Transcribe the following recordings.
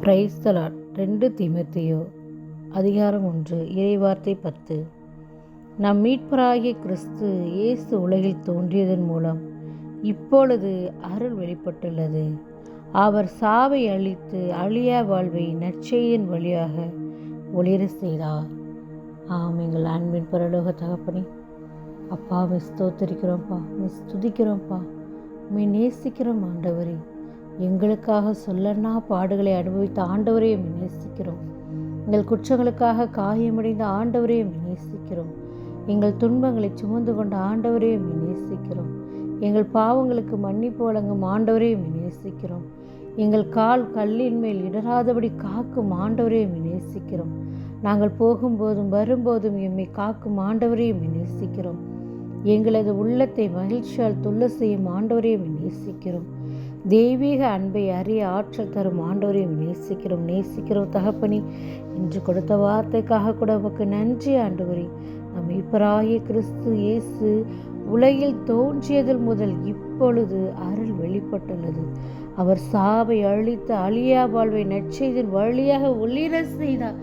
Praise the Lord ரெண்டு திமுத்தையோ அதிகாரம் ஒன்று இறைவார்த்தை பத்து. நம் மீட்பராகிய கிறிஸ்து இயேசு உலகில் தோன்றியதன் மூலம் இப்பொழுது அருள் வெளிப்பட்டுள்ளது. அவர் சாவை அழித்து அழியா வாழ்வை நற்செய்தின் வழியாக ஒளிர செய்தார். ஆம் எங்கள் அன்பின் பரலோக தகப்பனே அப்பா. மிஸ் தோத்தரிக்கிறோம்ப்பா மிஸ் துதிக்கிறோம்ப்பா மீ நேசிக்கிறோம் ஆண்டவரே. எங்களுக்காக சொல்லனா பாடுகளை அனுபவித்த ஆண்டவரையும் நேசிக்கிறோம். எங்கள் குற்றங்களுக்காக காயமடைந்த ஆண்டவரையும் நேசிக்கிறோம். எங்கள் துன்பங்களை சுமந்து கொண்ட ஆண்டவரையும் நேசிக்கிறோம். எங்கள் பாவங்களுக்கு மன்னிப்பு வழங்கும் ஆண்டவரையும் நேசிக்கிறோம். எங்கள் கால் கல்லின் மேல் இடராதபடி காக்கும் ஆண்டவரையும் நேசிக்கிறோம். நாங்கள் போகும்போதும் வரும்போதும் எம்மை காக்கும் ஆண்டவரையும் நேசிக்கிறோம். எங்களது உள்ளத்தை மகிழ்ச்சியால் துள்ள செய்யும் ஆண்டவரையும் நேசிக்கிறோம். தெய்வீக அன்பை அறிய ஆற்றல் தரும் ஆண்டோரையும் நேசிக்கிறோம். நேசிக்கிறோம் தகப்பனி இன்று கொடுத்த வார்த்தைக்காக கூட உமக்கு நன்றி ஆண்டவரே. நம் இப்பராகிய கிறிஸ்து இயேசு உலகில் தோன்றியதில் முதல் இப்பொழுது அருள் வெளிப்பட்டுள்ளது. அவர் சாவை அழித்து அழியா வாழ்வை நற்செய்தின் வழியாக ஒளிர செய்தார்.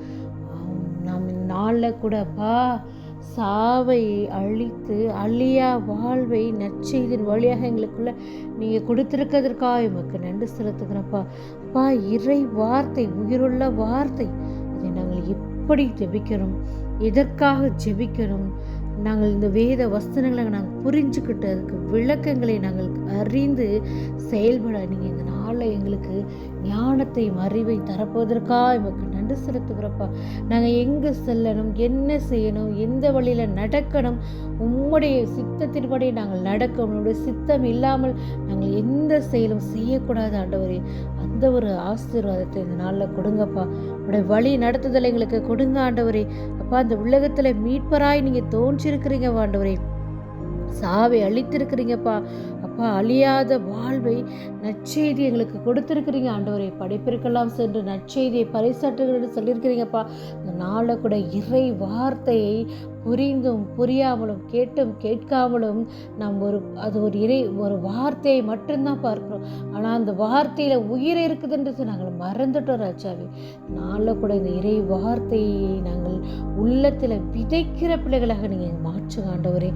ஆம், நாம் நாளில் கூடப்பா சாவை அழித்து அழியா வாழ்வை நற்செய்தின் வழியாக எங்களுக்குள்ள நீங்கள் கொடுத்துருக்கிறதற்காக எமக்கு நன்றி செலுத்துகிறப்பா அப்பா இறை வார்த்தை உயிருள்ள வார்த்தை. அதை நாங்கள் எப்படி ஜெபிக்கணும் எதற்காக ஜெபிக்கணும் நாங்கள் இந்த வேத வசனங்களை நாங்கள் புரிஞ்சுக்கிட்டு அதுக்கு விளக்கங்களை நாங்கள் அறிந்து செயல்பட நீங்கள் இந்த நாளில் எங்களுக்கு ஞானத்தையும் அறிவை தரப்போவதற்காக எமக்கு நன்றி செலுத்துகிறப்பா. நாங்கள் எங்கே செல்லணும் என்ன செய்யணும் எந்த வழியில் நடக்கணும் உம்முடைய சித்தத்தின்படி நாங்கள் நடக்கணும். உங்களுடைய சித்தம் இல்லாமல் நாங்கள் எந்த செயலும் செய்யக்கூடாது ஆண்டவரே. அந்த ஒரு ஆசீர்வாதத்தை இந்த நாளில் கொடுங்கப்பா. உடைய வழி நடத்துதலை எங்களுக்கு கொடுங்க ஆண்டவரே. அப்பா அந்த உலகத்தில் மீட்பராய் நீங்கள் தோன்றியிருக்கிறீங்க ஆண்டவரே. சாவை அழித்திருக்கிறீங்கப்பா அப்பா அழியாத வாழ்வை நற்செய்தி எங்களுக்கு கொடுத்துருக்கிறீங்க. ஆண்டவரை படைப்பிற்கெல்லாம் சென்று நற்செய்தியை பறைசாற்றுகிறேன்னு சொல்லியிருக்கிறீங்கப்பா. இந்த நாளை கூட இறை வார்த்தையை புரிந்தும் புரியாமலும் கேட்டும் கேட்காமலும் நாம் ஒரு அது ஒரு இறை ஒரு வார்த்தையை மட்டும்தான் பார்க்குறோம். ஆனால் அந்த வார்த்தையில் உயிர் இருக்குதுன்றது நாங்கள் மறந்துட்டோம் ராஜாவே. நாளில் கூட இந்த இறை வார்த்தையை நாங்கள் உள்ளத்தில் விதைக்கிற பிள்ளைகளாக நீங்கள் மாற்றுங்க ஆண்டவரே.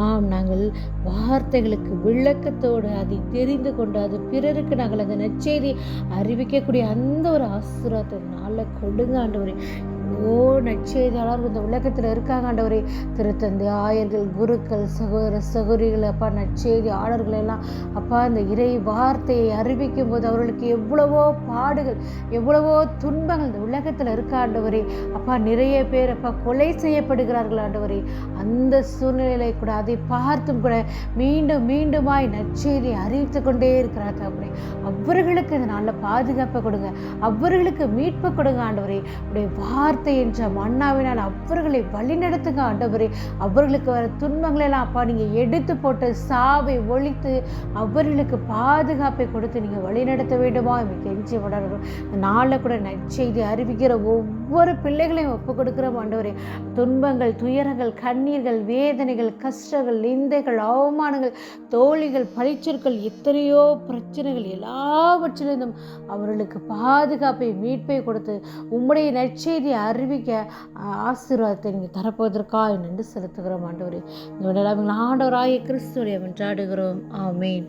ஆம் நாங்கள் வார்த்தைகளுக்கு விளக்கத்தோடு அதை தெரிந்து கொண்டு அது பிறருக்கு நாங்கள் அந்த நச்செய்தி அறிவிக்கக்கூடிய அந்த ஒரு ஆசீர்வாதத்தை நாளில் கொடுங்க ஆண்டவரே. நற்செய்தியாளர் இந்த உலகத்தில் இருக்காங்க ஆண்டவரே. திருத்தந்தை ஆயர்கள் குருக்கள் சகோதர சகோதரிகள் அப்பா நற்செய்தியாளர்கள் எல்லாம். அப்பா இந்த இறை வார்த்தையை அறிவிக்கும் போது அவர்களுக்கு எவ்வளவோ பாடுகள் எவ்வளவோ துன்பங்கள் இந்த உலகத்தில் இருக்க ஆண்டவரே. அப்பா நிறைய பேர் அப்பா கொலை செய்யப்படுகிறார்கள் ஆண்டவரே. அந்த சூழ்நிலை கூட அதை பார்த்தும் கூட மீண்டும் மீண்டுமாய் நற்செய்தி அறிவித்து கொண்டே இருக்கிறார் தகப்பனே. அவர்களுக்கு இந்த நல்ல பாதுகாப்பை கொடுங்க. அவர்களுக்கு மீட்பு கொடுங்க ஆண்டவரே. உடைய வார்த்தை என்ற மன்னாவினால் அவர்களை வழிநடத்துங்க ஆண்டவரே. அவர்களுக்கு வர துன்பங்களை எல்லாம் அப்பா நீங்கள் எடுத்து போட்டு சாவை ஒழித்து அவர்களுக்கு பாதுகாப்பை கொடுத்து நீங்கள் வழிநடத்த வேண்டுமா? கெஞ்சி விடணும் நாளில் கூட நற்செய்தி அறிவிக்கிற ஒவ்வொரு ஒவ்வொரு பிள்ளைகளையும் ஒப்பு கொடுக்குற ஆண்டவரே. துன்பங்கள் துயரங்கள் கண்ணீர்கள் வேதனைகள் கஷ்டங்கள் நிந்தைகள் அவமானங்கள் தோழிகள் பழிச்சொற்கள் எத்தனையோ பிரச்சனைகள் எல்லாவற்றிலிருந்தும் அவர்களுக்கு பாதுகாப்பை மீட்பை கொடுத்து உம்முடைய நற்செய்தியை அறிவிக்க ஆசீர்வாதத்தை நீங்கள் தரப்போவதற்காக நின்று செலுத்துகிறோம் ஆண்டவரே. இந்த ஆண்டவராய கிறிஸ்துவை வென்றாடுகிறோம் ஆமீன்.